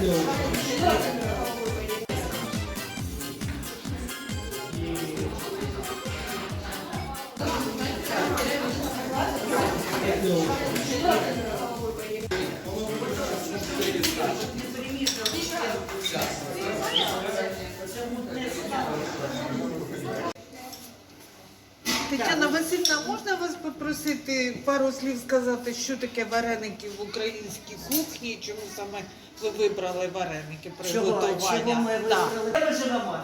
Thank you. Тетяна Васильівна, можна вас попросити пару слів сказати, що таке вареники в українській кухні? Чому саме ви вибрали вареники Чого, приготування? чого ми Да. вибрали? Де ми живемо?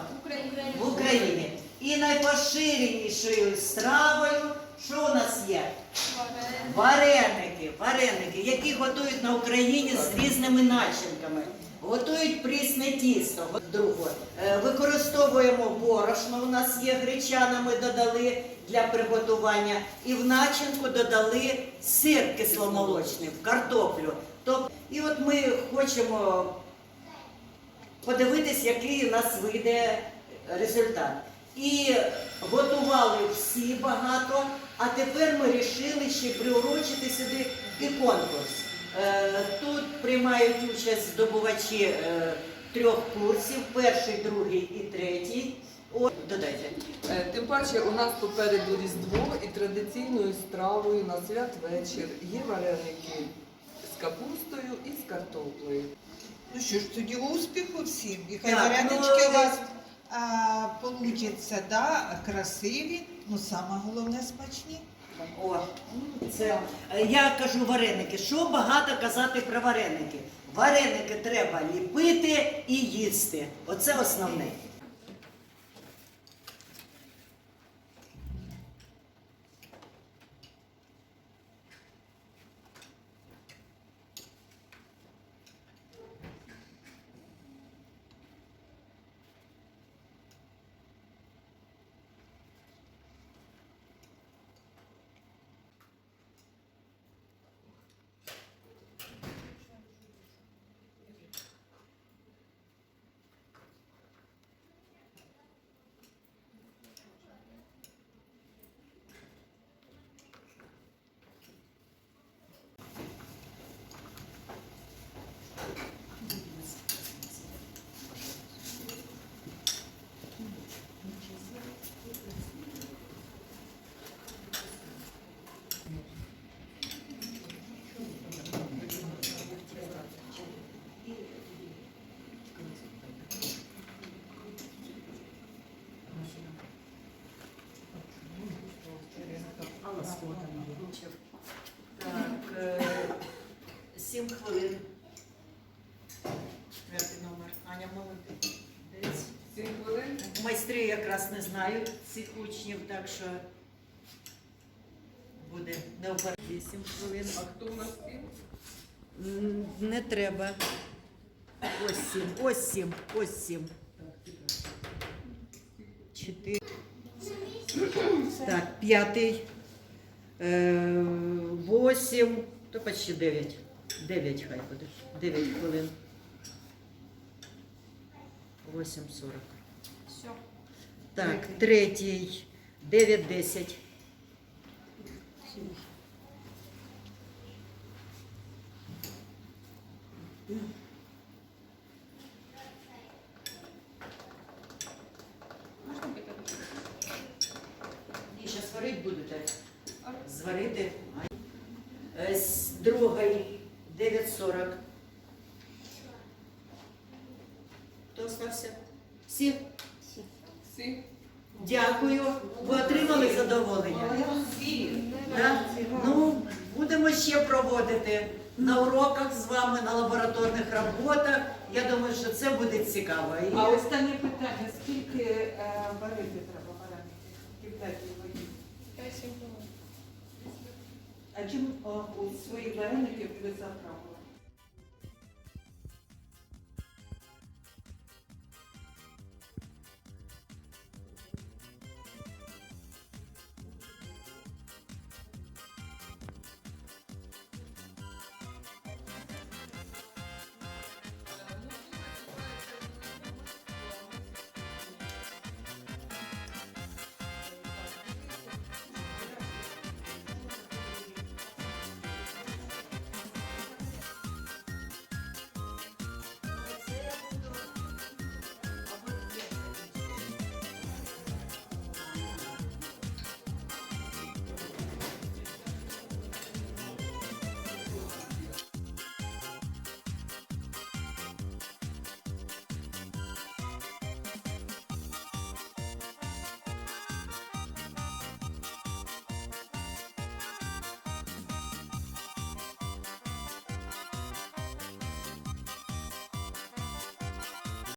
В Україні. І найпоширенішою стравою, що у нас є? Вареники, вареники, які готують на Україні з різними начинками. Готують прісне тісто. Друге. Е, Використовуємо борошно, у нас є гречана, ми додали для приготування. І в начинку додали сир кисломолочний, в картоплю. І от ми хочемо подивитись, який у нас вийде результат. І готували всі багато, а тепер ми вирішили ще приурочити сюди і конкурс. Е, Тут приймають участь здобувачі е, трьох курсів: перший, другий і третій. О, додайте. Е, Тим паче у нас попереду Різдво і традиційною стравою на святвечір є вареники з капустою і з картоплею. Ну що ж, тоді успіху всім. І хай Так, варенички ну, у вас а, получаться, да, красиві, ну саме головне смачні. О, це е, я кажу вареники. Що багато казати про вареники? Вареники треба ліпити і їсти. Оце основне. Так, е, сім хвилин. Четвертий номер. Аня молодець. Сім хвилин. Майстри якраз не знають цих учнів, так що буде не вперед. Вісім хвилин. А хто у нас пів? М, Не треба. Ось сім, ось сім, ось сім. Чотири. Так, п'ятий. Е, Восім. То почти дев'ять. Дев'ять хай буде. Дев'ять хвилин. Восім сорок. Все. Так, третій. Дев'ять десять. Можна питати? Ще сварити будете? Зварити. Е, с- Другий 9.40. Хто остався? Всі? Всі? Дякую. Ви отримали задоволення? Да? Ну, будемо ще проводити на уроках з вами, на лабораторних роботах. Я думаю, що це буде цікаво. І- А останнє питання, скільки е, варити треба вареників? Кип'ятій воді? А чим о, у свої вареники ви заправили?